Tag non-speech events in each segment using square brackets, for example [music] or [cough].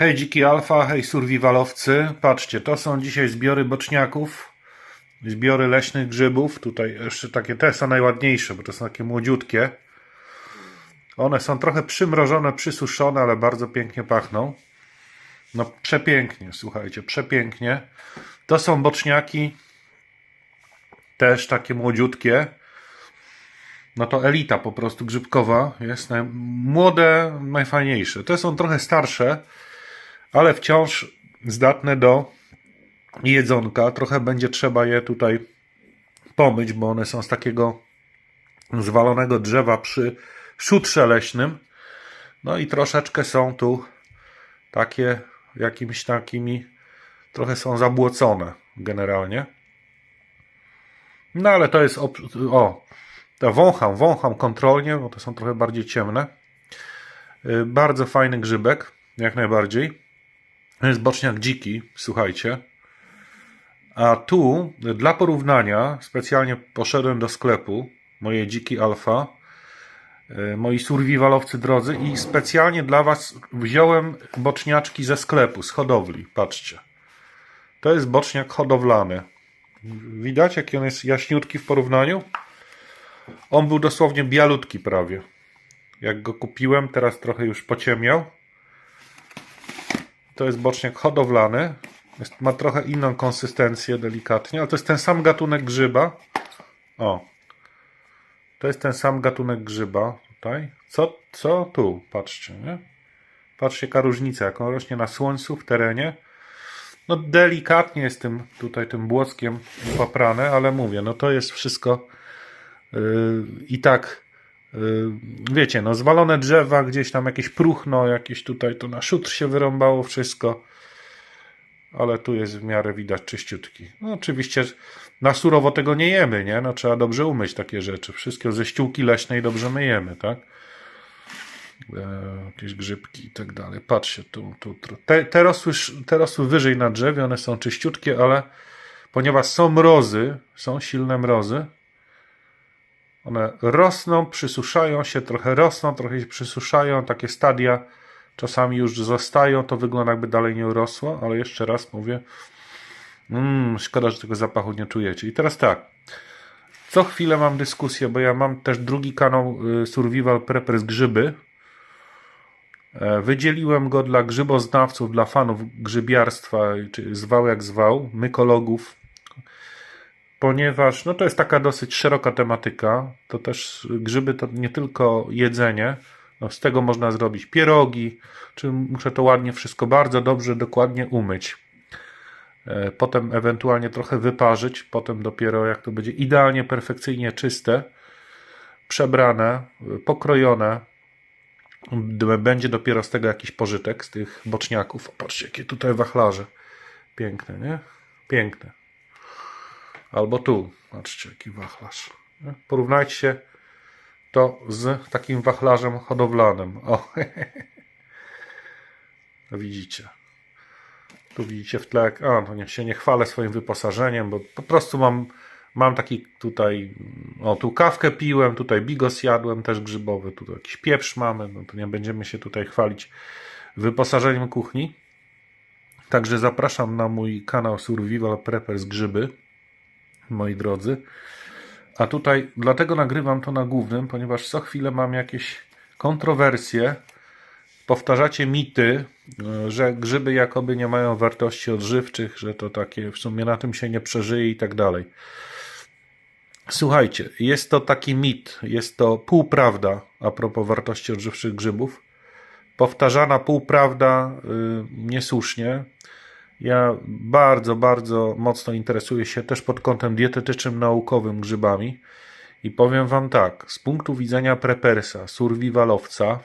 Hej dziki alfa, hej survivalowcy. Patrzcie, to są dzisiaj zbiory boczniaków, zbiory leśnych grzybów. Tutaj jeszcze takie te są najładniejsze, bo to są takie młodziutkie. One są trochę przymrożone, przysuszone, ale bardzo pięknie pachną. No przepięknie, słuchajcie, przepięknie. To są boczniaki, też takie młodziutkie. No to elita po prostu grzybkowa jest młode, najfajniejsze. Te są trochę starsze, ale wciąż zdatne do jedzonka. Trochę będzie trzeba je tutaj pomyć, bo one są z takiego zwalonego drzewa przy szutrze leśnym. No i troszeczkę są tu takie jakimiś takimi, trochę są zabłocone generalnie. No ale to jest, o, to wącham, wącham kontrolnie, bo to są trochę bardziej ciemne. Y, bardzo fajny grzybek, jak najbardziej. To jest boczniak dziki, słuchajcie. A tu, dla porównania, specjalnie poszedłem do sklepu, moje dziki alfa, y, moi survivalowcy drodzy, i specjalnie dla Was wziąłem boczniaczki ze sklepu, z hodowli. Patrzcie. To jest boczniak hodowlany. Widać, jaki on jest jaśniutki w porównaniu? On był dosłownie bialutki prawie. Jak go kupiłem, teraz trochę już pociemiał. To jest boczniak hodowlany. Jest, ma trochę inną konsystencję, delikatnie, ale to jest ten sam gatunek grzyba. O. To jest ten sam gatunek grzyba tutaj. Co, co tu? Patrzcie, nie? Patrzcie, jaka różnica, jak on rośnie na słońcu, w terenie. No delikatnie jest tym tutaj tym błockiem poprane, ale mówię, no to jest wszystko yy, i tak wiecie, no zwalone drzewa, gdzieś tam jakieś próchno, jakieś tutaj to na szutr się wyrąbało wszystko, ale tu jest w miarę widać czyściutki. No oczywiście na surowo tego nie jemy, nie? No trzeba dobrze umyć takie rzeczy. Wszystkie ze ściółki leśnej dobrze myjemy, tak? E, jakieś grzybki i tak dalej. Patrzcie, tu, tu, tu. Te, te, rosły, te rosły wyżej na drzewie, one są czyściutkie, ale ponieważ są mrozy, są silne mrozy, one rosną, przysuszają się, trochę rosną, trochę się przysuszają, takie stadia czasami już zostają, to wygląda jakby dalej nie urosło, ale jeszcze raz mówię, mm, szkoda, że tego zapachu nie czujecie. I teraz tak, co chwilę mam dyskusję, bo ja mam też drugi kanał y, Survival Preppers Grzyby, E, wydzieliłem go dla grzyboznawców, dla fanów grzybiarstwa, czy zwał jak zwał, mykologów, ponieważ no to jest taka dosyć szeroka tematyka. To też grzyby to nie tylko jedzenie. No z tego można zrobić pierogi, czy muszę to ładnie wszystko bardzo dobrze, dokładnie umyć. E, potem ewentualnie trochę wyparzyć, potem dopiero jak to będzie idealnie, perfekcyjnie czyste, przebrane, pokrojone, będzie dopiero z tego jakiś pożytek, z tych boczniaków. Patrzcie, jakie tutaj wachlarze. Piękne, nie? Piękne. Albo tu. Patrzcie, jaki wachlarz. Porównajcie to z takim wachlarzem hodowlanym. O, [laughs] widzicie. Tu widzicie w tle, a no nie, się nie chwalę swoim wyposażeniem, bo po prostu mam Mam taki tutaj, o tu kawkę piłem, tutaj bigos jadłem też grzybowy, tu jakiś pieprz mamy, no to nie będziemy się tutaj chwalić wyposażeniem kuchni. Także zapraszam na mój kanał Survival Preppers Grzyby, moi drodzy. A tutaj dlatego nagrywam to na głównym, ponieważ co chwilę mam jakieś kontrowersje. Powtarzacie mity, że grzyby jakoby nie mają wartości odżywczych, że to takie w sumie na tym się nie przeżyje i tak dalej. Słuchajcie, jest to taki mit, jest to półprawda a propos wartości odżywczych grzybów. Powtarzana półprawda yy, niesłusznie. Ja bardzo, bardzo mocno interesuję się też pod kątem dietetycznym, naukowym grzybami. I powiem Wam tak, z punktu widzenia prepersa, survivalowca,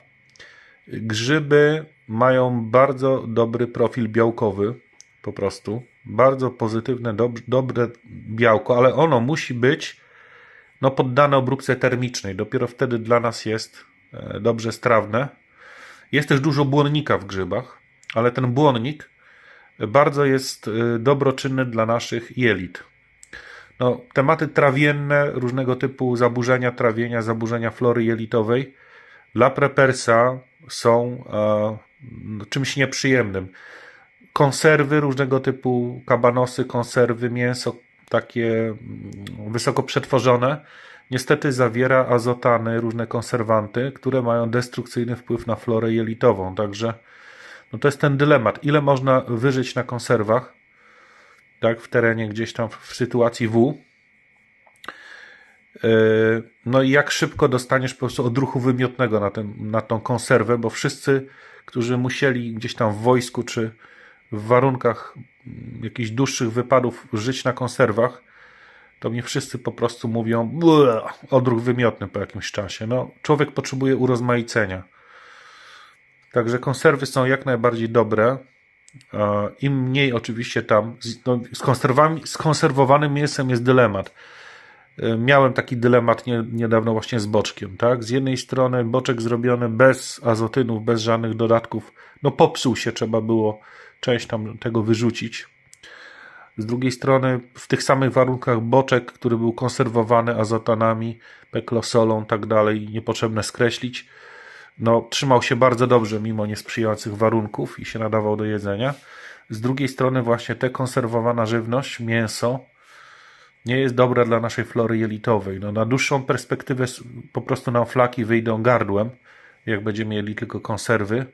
grzyby mają bardzo dobry profil białkowy, po prostu. Bardzo pozytywne, dob dobre białko, ale ono musi być no, poddane obróbce termicznej. Dopiero wtedy dla nas jest e, dobrze strawne. Jest też dużo błonnika w grzybach, ale ten błonnik bardzo jest e, dobroczynny dla naszych jelit. No, tematy trawienne, różnego typu zaburzenia trawienia, zaburzenia flory jelitowej dla prepersa są e, no, czymś nieprzyjemnym. Konserwy różnego typu, kabanosy, konserwy, mięso takie mm, wysoko przetworzone, niestety zawiera azotany, różne konserwanty, które mają destrukcyjny wpływ na florę jelitową. Także no to jest ten dylemat. Ile można wyżyć na konserwach, tak, w terenie gdzieś tam w sytuacji W, Yy, No i jak szybko dostaniesz po prostu odruchu wymiotnego na, ten, na tą konserwę, bo wszyscy, którzy musieli gdzieś tam w wojsku czy w warunkach jakichś dłuższych wypadów żyć na konserwach, to mnie wszyscy po prostu mówią odruch wymiotny po jakimś czasie. No, człowiek potrzebuje urozmaicenia. Także konserwy są jak najbardziej dobre. Im mniej oczywiście tam, z- no, z, konserwami, z konserwowanym mięsem jest dylemat. E, Miałem taki dylemat nie, niedawno właśnie z boczkiem, tak? Z jednej strony boczek zrobiony bez azotynów, bez żadnych dodatków, no popsuł się, trzeba było część tam tego wyrzucić. Z drugiej strony w tych samych warunkach boczek, który był konserwowany azotanami, peklosolą, tak dalej, niepotrzebne skreślić, no trzymał się bardzo dobrze mimo niesprzyjających warunków i się nadawał do jedzenia. Z drugiej strony właśnie te konserwowana żywność, mięso, nie jest dobra dla naszej flory jelitowej. No, na dłuższą perspektywę po prostu nam flaki wyjdą gardłem, jak będziemy mieli tylko konserwy,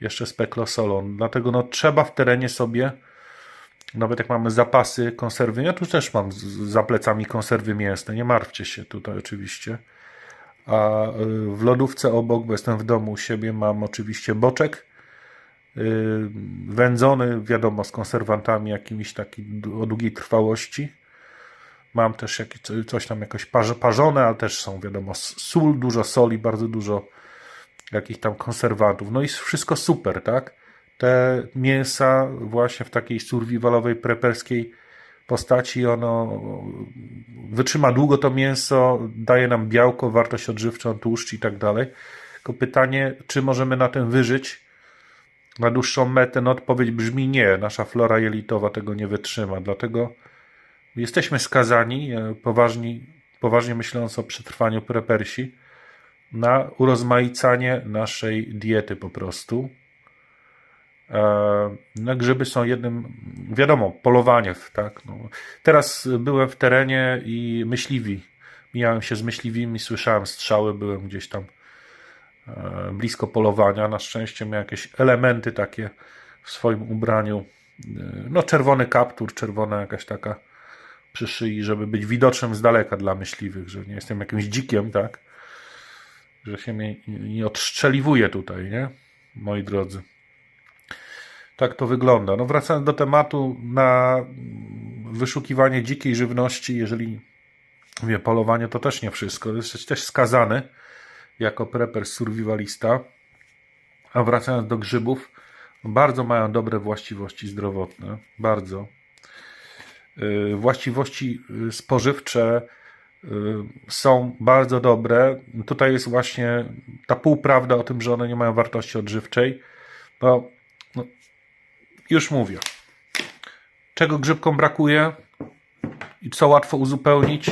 jeszcze z peklosolą. Dlatego no, trzeba w terenie sobie, nawet jak mamy zapasy konserwy, ja tu też mam za plecami konserwy mięsne, nie martwcie się tutaj oczywiście. A y, w lodówce obok, bo jestem w domu u siebie, mam oczywiście boczek, y, wędzony, wiadomo, z konserwantami jakimiś taki o długiej trwałości. Mam też jakieś, coś tam jakoś parzone, ale też są, wiadomo, sól, dużo soli, bardzo dużo jakichś tam konserwantów. No i wszystko super, tak? Te mięsa właśnie w takiej survivalowej, preperskiej postaci, ono wytrzyma długo to mięso, daje nam białko, wartość odżywczą, tłuszcz i tak dalej. Tylko pytanie, czy możemy na tym wyżyć na dłuższą metę? No odpowiedź brzmi nie. Nasza flora jelitowa tego nie wytrzyma. Dlatego jesteśmy skazani, e, poważni, poważnie myśląc o przetrwaniu prepersi, na urozmaicanie naszej diety po prostu. E, No, grzyby są jednym, wiadomo, polowanie, tak. No. Teraz byłem w terenie i myśliwi. Mijałem się z myśliwymi, słyszałem strzały, byłem gdzieś tam e, blisko polowania. Na szczęście miałem jakieś elementy takie w swoim ubraniu. E, No, czerwony kaptur, czerwona jakaś taka przy szyi, żeby być widocznym z daleka dla myśliwych, że nie jestem jakimś dzikiem, tak? Że się mnie nie odstrzeliwuje tutaj, nie? Moi drodzy. Tak to wygląda. No wracając do tematu, na wyszukiwanie dzikiej żywności, jeżeli wie, polowanie to też nie wszystko. Jesteś też skazany jako preper survivalista. A wracając do grzybów, bardzo mają dobre właściwości zdrowotne. Bardzo. Y, Właściwości y, spożywcze y, są bardzo dobre. Tutaj jest właśnie ta półprawda o tym, że one nie mają wartości odżywczej. No, już mówię. Czego grzybkom brakuje i co łatwo uzupełnić?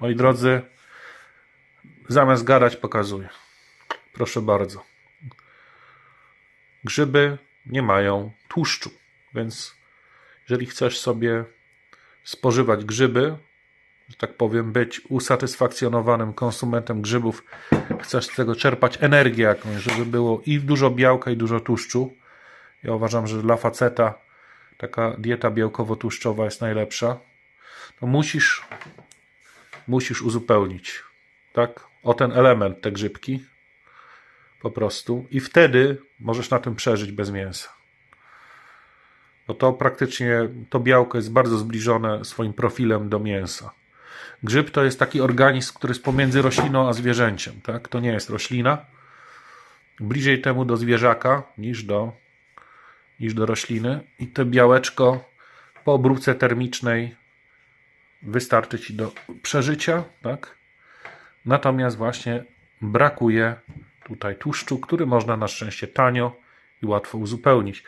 Moi drodzy, zamiast gadać pokazuję. Proszę bardzo. Grzyby nie mają tłuszczu, więc jeżeli chcesz sobie spożywać grzyby, że tak powiem, być usatysfakcjonowanym konsumentem grzybów, chcesz z tego czerpać energię jakąś, żeby było i dużo białka, i dużo tłuszczu. Ja uważam, że dla faceta taka dieta białkowo-tłuszczowa jest najlepsza. To musisz, musisz uzupełnić, tak? O ten element te grzybki. Po prostu. I wtedy możesz na tym przeżyć bez mięsa. Bo to praktycznie to białko jest bardzo zbliżone swoim profilem do mięsa. Grzyb to jest taki organizm, który jest pomiędzy rośliną a zwierzęciem. Tak? To nie jest roślina. Bliżej temu do zwierzaka niż do, niż do rośliny. I to białeczko po obróbce termicznej wystarczy ci do przeżycia. Tak? Natomiast właśnie brakuje tutaj tłuszczu, który można na szczęście tanio i łatwo uzupełnić.